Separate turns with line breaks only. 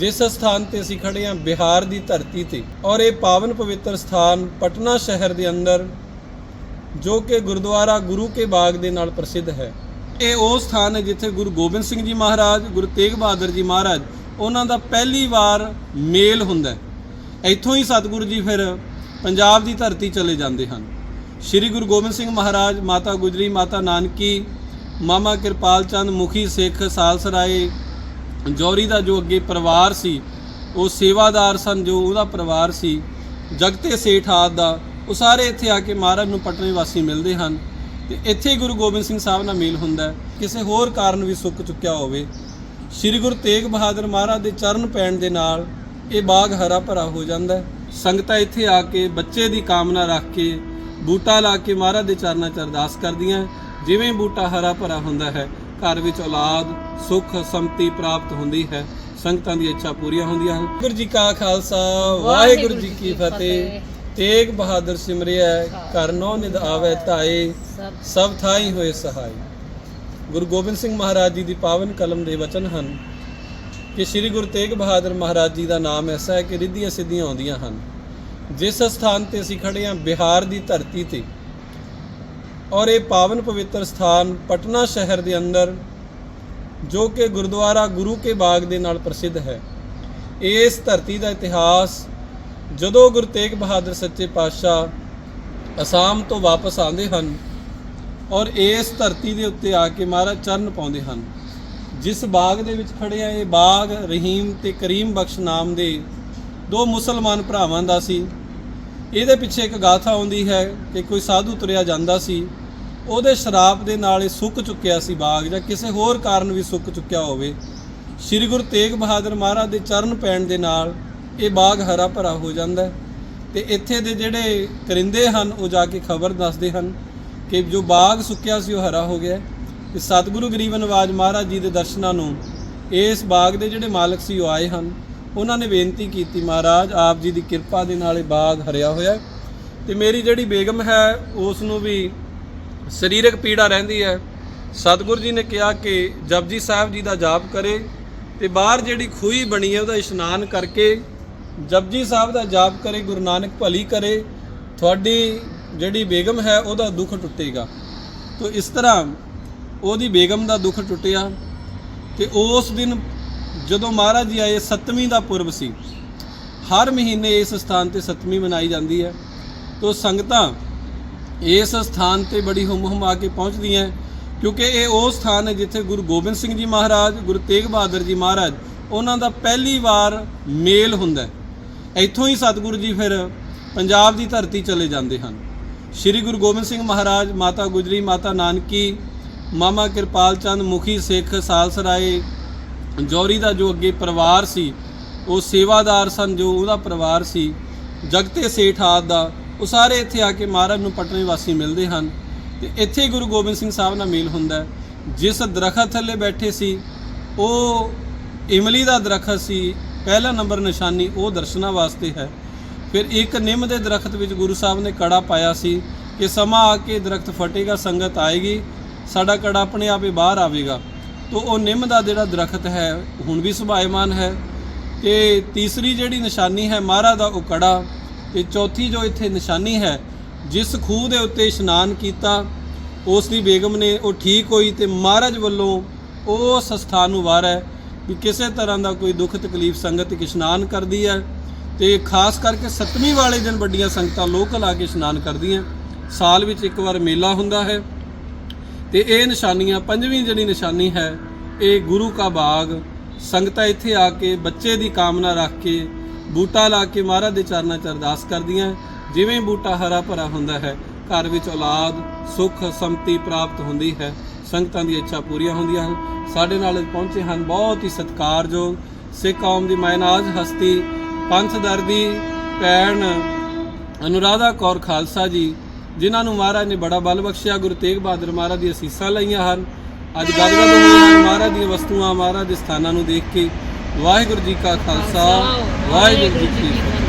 ਜਿਸ ਸਥਾਨ ਤੇ ਅਸੀਂ ਖੜੇ ਹਾਂ, ਬਿਹਾਰ ਦੀ ਧਰਤੀ ਤੇ। ਔਰ ਇਹ ਪਾਵਨ ਪਵਿੱਤਰ ਸਥਾਨ ਪਟਨਾ ਸ਼ਹਿਰ ਦੇ ਅੰਦਰ, ਜੋ ਕਿ ਗੁਰਦੁਆਰਾ ਗੁਰੂ ਕੇ ਬਾਗ ਦੇ ਨਾਲ ਪ੍ਰਸਿੱਧ ਹੈ। ਇਹ ਉਹ ਸਥਾਨ ਹੈ ਜਿੱਥੇ ਗੁਰੂ ਗੋਬਿੰਦ ਸਿੰਘ ਜੀ ਮਹਾਰਾਜ, ਗੁਰੂ ਤੇਗ ਬਹਾਦਰ ਜੀ ਮਹਾਰਾਜ, ਉਹਨਾਂ ਦਾ ਪਹਿਲੀ ਵਾਰ ਮੇਲ ਹੁੰਦਾ ਹੈ। ਇੱਥੋਂ ਹੀ ਸਤਿਗੁਰੂ ਜੀ ਫਿਰ ਪੰਜਾਬ ਦੀ ਧਰਤੀ ਚਲੇ ਜਾਂਦੇ ਹਨ। ਸ੍ਰੀ ਗੁਰੂ ਗੋਬਿੰਦ ਸਿੰਘ ਮਹਾਰਾਜ, ਮਾਤਾ ਗੁਜਰੀ, ਮਾਤਾ ਨਾਨਕੀ, ਮਾਮਾ ਕਿਰਪਾਲ ਚੰਦ, ਮੁਖੀ ਸਿੱਖ ਸਾਲਸਰਾਏ ਜੌਰੀ ਦਾ ਜੋ ਅੱਗੇ ਪਰਿਵਾਰ ਸੀ, ਉਹ ਸੇਵਾਦਾਰ ਸਨ, ਜੋ ਉਹਦਾ ਪਰਿਵਾਰ ਸੀ ਜਗਤੇ ਸੇਠ ਆਦਿ ਦਾ, ਉਹ ਸਾਰੇ ਇੱਥੇ ਆ ਕੇ ਮਹਾਰਾਜ ਨੂੰ ਪਟਨੇ ਵਾਸੀ ਮਿਲਦੇ ਹਨ। ਤੇ ਇੱਥੇ ਗੁਰੂ ਗੋਬਿੰਦ ਸਿੰਘ ਸਾਹਿਬ ਨਾਲ ਮੇਲ ਹੁੰਦਾ ਕਿਸੇ ਹੋਰ ਕਾਰਨ ਵੀ ਸੁੱਕ ਚੁੱਕਿਆ ਹੋਵੇ, ਸ੍ਰੀ ਗੁਰੂ ਤੇਗ ਬਹਾਦਰ ਮਹਾਰਾਜ ਦੇ ਚਰਨ ਪੈਣ ਦੇ ਨਾਲ ਇਹ ਬਾਗ ਹਰਾ ਭਰਾ ਹੋ ਜਾਂਦਾ ਸੰਗਤਾਂ ਇੱਥੇ ਆ ਕੇ ਬੱਚੇ ਦੀ ਕਾਮਨਾ ਰੱਖ ਕੇ ਬੂਟਾ ਲਾ ਕੇ ਮਹਾਰਾਜ ਦੇ ਚਰਨਾਂ 'ਚ ਅਰਦਾਸ ਕਰਦੀਆਂ ਜਿਵੇਂ ਬੂਟਾ ਹਰਾ ਭਰਾ ਹੁੰਦਾ ਹੈ ਘਰ ਵਿੱਚ ਔਲਾਦ, ਸੁੱਖ, ਸੰਪਤੀ ਪ੍ਰਾਪਤ ਹੁੰਦੀ ਹੈ। ਸੰਗਤਾਂ ਦੀ ਇੱਛਾ ਪੂਰੀਆਂ ਹੁੰਦੀਆਂ ਹਨ। ਗੁਰੂ ਜੀ ਕਾ ਖਾਲਸਾ, ਵਾਹਿਗੁਰੂ ਜੀ ਕੀ ਫਤਿਹ। ਤੇਗ ਬਹਾਦਰ ਸਿਮਰਿਆ, ਘਰ ਨੋ ਨਿਦ ਆਵੇ ਧਾਏ। ਸਭ ਥਾਈ ਹੋਏ ਸਹਾਈ। ਗੁਰੂ ਗੋਬਿੰਦ ਸਿੰਘ ਮਹਾਰਾਜ ਜੀ ਦੀ ਪਾਵਨ ਕਲਮ ਦੇ ਵਚਨ ਹਨ ਕਿ ਸ੍ਰੀ ਗੁਰੂ ਤੇਗ ਬਹਾਦਰ ਮਹਾਰਾਜ ਜੀ ਦਾ ਨਾਮ ਐਸਾ ਹੈ ਕਿ ਰਿੱਧੀਆਂ ਸਿੱਧੀਆਂ ਆਉਂਦੀਆਂ ਹਨ। ਜਿਸ ਸਥਾਨ ਤੇ ਅਸੀਂ ਖੜੇ ਹਾਂ, ਬਿਹਾਰ ਦੀ ਧਰਤੀ ਤੇ ਔਰ ਇਹ ਪਾਵਨ ਪਵਿੱਤਰ ਸਥਾਨ ਪਟਨਾ ਸ਼ਹਿਰ ਦੇ ਅੰਦਰ, ਜੋ ਕਿ ਗੁਰਦੁਆਰਾ ਗੁਰੂ ਕੇ ਬਾਗ ਦੇ ਨਾਲ ਪ੍ਰਸਿੱਧ ਹੈ। ਇਸ ਧਰਤੀ ਦਾ ਇਤਿਹਾਸ ਜਦੋਂ ਗੁਰੂ ਤੇਗ ਬਹਾਦਰ ਸੱਚੇ ਪਾਤਸ਼ਾਹ ਅਸਾਮ ਤੋਂ ਵਾਪਸ ਆਉਂਦੇ ਹਨ ਔਰ ਇਸ ਧਰਤੀ ਦੇ ਉੱਤੇ ਆ ਕੇ ਮਹਾਰਾਜ ਚਰਨ ਪਾਉਂਦੇ ਹਨ, ਜਿਸ ਬਾਗ ਦੇ ਵਿੱਚ ਖੜੇ ਆ, ਇਹ ਬਾਗ ਰਹੀਮ ਤੇ ਕਰੀਮ ਬਖਸ਼ ਨਾਮ ਦੇ ਦੋ ਮੁਸਲਮਾਨ ਭਰਾਵਾਂ ਦਾ ਸੀ। ਇਹਦੇ ਪਿੱਛੇ ਇੱਕ ਗਾਥਾ ਆਉਂਦੀ ਹੈ ਕਿ ਕੋਈ ਸਾਧੂ ਤੁਰਿਆ ਜਾਂਦਾ ਸੀ, ਉਹਦੇ ਸ਼ਰਾਪ ਦੇ ਨਾਲ ਇਹ ਸੁੱਕ ਚੁੱਕਿਆ ਸੀ ਬਾਗ ਜਾਂ ਕਿਸੇ ਹੋਰ ਕਾਰਨ ਵੀ ਸੁੱਕ ਚੁੱਕਿਆ ਹੋਵੇ ਸ੍ਰੀ ਗੁਰੂ ਤੇਗ ਬਹਾਦਰ ਮਹਾਰਾਜ ਦੇ ਚਰਨ ਪੈਣ ਦੇ ਨਾਲ ਇਹ ਬਾਗ ਹਰਾ ਭਰਾ ਹੋ ਜਾਂਦਾ ਹੈ ਤੇ ਇੱਥੇ ਦੇ ਜਿਹੜੇ ਕਰਿੰਦੇ ਹਨ, ਉਹ ਜਾ ਕੇ ਖਬਰ ਦੱਸਦੇ ਹਨ ਕਿ ਜੋ ਬਾਗ ਸੁੱਕਿਆ ਸੀ, ਉਹ ਹਰਾ ਹੋ ਗਿਆ ਹੈ। ਤੇ ਸਤਿਗੁਰੂ ਗਰੀਬ ਨਵਾਜ ਮਹਾਰਾਜ ਜੀ ਦੇ ਦਰਸ਼ਨਾਂ ਨੂੰ ਇਸ ਬਾਗ ਦੇ ਜਿਹੜੇ ਮਾਲਕ ਸੀ, ਉਹ ਆਏ ਹਨ ਉਹਨਾਂ ਨੇ ਬੇਨਤੀ ਕੀਤੀ, ਮਹਾਰਾਜ, ਆਪ ਜੀ ਦੀ ਕਿਰਪਾ ਦੇ ਨਾਲ ਇਹ ਬਾਗ ਹਰਿਆ ਹੋਇਆ ਹੈ ਤੇ ਮੇਰੀ ਜਿਹੜੀ ਬੇਗਮ ਹੈ, ਉਸ ਨੂੰ ਵੀ ਸਰੀਰਕ ਪੀੜਾ ਰਹਿੰਦੀ ਹੈ। ਸਤਿਗੁਰੂ ਜੀ ਨੇ ਕਿਹਾ ਕਿ ਜਪਜੀ ਸਾਹਿਬ ਜੀ ਦਾ ਜਾਪ ਕਰੇ ਤੇ ਬਾਹਰ ਜਿਹੜੀ ਖੂਹੀ ਬਣੀ ਹੈ, ਉਹਦਾ ਇਸ਼ਨਾਨ ਕਰਕੇ ਜਪਜੀ ਸਾਹਿਬ ਦਾ ਜਾਪ ਕਰੇ, ਗੁਰੂ ਨਾਨਕ ਭਲੀ ਕਰੇ, ਤੁਹਾਡੀ ਜਿਹੜੀ ਬੇਗਮ ਹੈ, ਉਹਦਾ ਦੁੱਖ ਟੁੱਟੇਗਾ। ਤੋ ਇਸ ਤਰ੍ਹਾਂ ਉਹਦੀ ਬੇਗਮ ਦਾ ਦੁੱਖ ਟੁੱਟਿਆ ਤੇ ਉਸ ਦਿਨ ਜਦੋਂ ਮਹਾਰਾਜ ਜੀ ਆਏ, ਸੱਤਵੀਂ ਦਾ ਪੁਰਬ ਸੀ। ਹਰ ਮਹੀਨੇ ਇਸ ਸਥਾਨ ਤੇ ਸੱਤਵੀਂ ਮਨਾਈ ਜਾਂਦੀ ਹੈ। ਤੋ ਸੰਗਤਾਂ ਇਸ ਸਥਾਨ ਤੇ ਬੜੀ ਹੁਮ ਹੁਮਾ ਕੇ ਪਹੁੰਚਦੀਆਂ ਕਿਉਂਕਿ ਇਹ ਉਹ ਸਥਾਨ ਹੈ ਜਿੱਥੇ ਗੁਰੂ ਗੋਬਿੰਦ ਸਿੰਘ ਜੀ ਮਹਾਰਾਜ, ਗੁਰੂ ਤੇਗ ਬਹਾਦਰ ਜੀ ਮਹਾਰਾਜ, ਉਹਨਾਂ ਦਾ ਪਹਿਲੀ ਵਾਰ ਮੇਲ ਹੁੰਦਾ ਹੈ। ਇੱਥੋਂ ਹੀ ਸਤਿਗੁਰੂ ਜੀ ਫਿਰ ਪੰਜਾਬ ਦੀ ਧਰਤੀ ਚਲੇ ਜਾਂਦੇ ਹਨ। ਸ੍ਰੀ ਗੁਰੂ ਗੋਬਿੰਦ ਸਿੰਘ ਮਹਾਰਾਜ, ਮਾਤਾ ਗੁਜਰੀ, ਮਾਤਾ ਨਾਨਕੀ, ਮਾਮਾ ਕਿਰਪਾਲ ਚੰਦ, ਮੁਖੀ ਸਿੱਖ ਸਾਲਸਰਾਏ ਜੌਰੀ ਦਾ ਜੋ ਅੱਗੇ ਪਰਿਵਾਰ ਸੀ, ਉਹ ਸੇਵਾਦਾਰ ਸਨ, ਜੋ ਉਹਦਾ ਪਰਿਵਾਰ ਸੀ ਜਗਤੇ ਸੇਠ ਆਦਿ ਦਾ, ਉਹ ਸਾਰੇ ਇੱਥੇ ਆ ਕੇ ਮਹਾਰਾਜ ਨੂੰ ਪਟਨੇ ਵਾਸੀ ਮਿਲਦੇ ਹਨ। ਤੇ ਇੱਥੇ ਗੁਰੂ ਗੋਬਿੰਦ ਸਿੰਘ ਸਾਹਿਬ ਨਾਲ ਮੇਲ ਹੁੰਦਾ ਜਿਸ ਦਰਖਤ ਥੱਲੇ ਬੈਠੇ ਸੀ, ਉਹ ਇਮਲੀ ਦਾ ਦਰਖਤ ਸੀ, ਪਹਿਲਾ ਨੰਬਰ ਨਿਸ਼ਾਨੀ ਉਹ ਦਰਸ਼ਨਾਂ ਵਾਸਤੇ ਹੈ। ਫਿਰ ਇੱਕ ਨਿੰਮ ਦੇ ਦਰਖਤ ਵਿੱਚ ਗੁਰੂ ਸਾਹਿਬ ਨੇ ਕੜਾ ਪਾਇਆ ਸੀ ਕਿ ਸਮਾਂ ਆ ਕੇ ਦਰਖਤ ਫਟੇਗਾ, ਸੰਗਤ ਆਏਗੀ, ਸਾਡਾ ਕੜਾ ਆਪਣੇ ਆਪੇ ਬਾਹਰ ਆਵੇਗਾ। ਤੋ ਉਹ ਨਿੰਮ ਦਾ ਜਿਹੜਾ ਦਰਖਤ ਹੈ, ਹੁਣ ਵੀ ਸੁਭਾਇਮਾਨ ਹੈ ਤੇ ਤੀਸਰੀ ਜਿਹੜੀ ਨਿਸ਼ਾਨੀ ਹੈ ਮਹਾਰਾ ਦਾ ਉਹ ਕੜਾ ਤੇ ਚੌਥੀ ਜੋ ਇੱਥੇ ਨਿਸ਼ਾਨੀ ਹੈ, ਜਿਸ ਖੂਹ ਦੇ ਉੱਤੇ ਇਸ਼ਨਾਨ ਕੀਤਾ, ਉਸ ਦੀ ਬੇਗਮ ਨੇ ਉਹ ਠੀਕ ਹੋਈ ਤੇ ਮਹਾਰਾਜ ਵੱਲੋਂ ਉਸ ਸਥਾਨ ਨੂੰ ਵਾਰ ਹੈ ਵੀ ਕਿਸੇ ਤਰ੍ਹਾਂ ਦਾ ਕੋਈ ਦੁੱਖ ਤਕਲੀਫ ਸੰਗਤ ਇੱਕ ਇਸ਼ਨਾਨ ਕਰਦੀ ਹੈ ਤੇ ਖਾਸ ਕਰਕੇ ਸੱਤਵੀਂ ਵਾਲੇ ਦਿਨ ਵੱਡੀਆਂ ਸੰਗਤਾਂ ਲੋਕਲ ਆ ਕੇ ਇਸ਼ਨਾਨ ਕਰਦੀਆਂ, ਸਾਲ ਵਿੱਚ ਇੱਕ ਵਾਰ ਮੇਲਾ ਹੁੰਦਾ ਹੈ। ਤੇ ਇਹ ਨਿਸ਼ਾਨੀਆਂ, ਪੰਜਵੀਂ ਜਿਹੜੀ ਨਿਸ਼ਾਨੀ ਹੈ, ਇਹ ਗੁਰੂ ਕਾ ਬਾਗ, ਸੰਗਤਾਂ ਇੱਥੇ ਆ ਕੇ, ਬੱਚੇ ਦੀ ਕਾਮਨਾ ਰੱਖ ਕੇ, ਬੂਟਾ ਲਾ ਕੇ ਮਹਾਰਾਜ ਦੇ ਚਰਨਾਂ 'ਚ ਅਰਦਾਸ ਕਰਦੀਆਂ। ਜਿਵੇਂ ਬੂਟਾ ਹਰਾ ਭਰਾ ਹੁੰਦਾ ਹੈ, ਘਰ ਵਿੱਚ ਔਲਾਦ, ਸੁੱਖ, ਸੰਪਤੀ ਪ੍ਰਾਪਤ ਹੁੰਦੀ ਹੈ, ਸੰਗਤਾਂ ਦੀ ਇੱਛਾ ਪੂਰੀਆਂ ਹੁੰਦੀਆਂ ਹਨ। ਸਾਡੇ ਨਾਲ ਪਹੁੰਚੇ ਹਨ ਬਹੁਤ ਹੀ ਸਤਿਕਾਰਯੋਗ, ਸਿੱਖ ਕੌਮ ਦੀ ਮਾਇਨਾਜ ਹਸਤੀ, ਪੰਥ ਦਰਦੀ, ਭੈਣ ਅਨੁਰਾਧਾ ਕੌਰ ਖਾਲਸਾ ਜੀ ਜਿਨ੍ਹਾਂ ਨੂੰ ਮਹਾਰਾਜ ਨੇ ਬੜਾ ਬਲ ਬਖਸ਼ਿਆ, ਗੁਰੂ ਤੇਗ ਬਹਾਦਰ ਮਹਾਰਾਜ ਦੀਆਂ ਅਸੀਸਾਂ ਲਈਆਂ ਹਨ। ਅੱਜ ਗੱਲਬਾਤ ਹੋਏ ਮਹਾਰਾਜ ਦੀਆਂ ਵਸਤੂਆਂ ਮਹਾਰਾਜ ਦੇ ਸਥਾਨਾਂ ਨੂੰ ਦੇਖ ਕੇ ਵਾਹਿਗੁਰੂ ਜੀ ਕਾ ਖਾਲਸਾ, ਵਾਹਿਗੁਰੂ ਜੀ ਕੀ ਫਤਿਹ।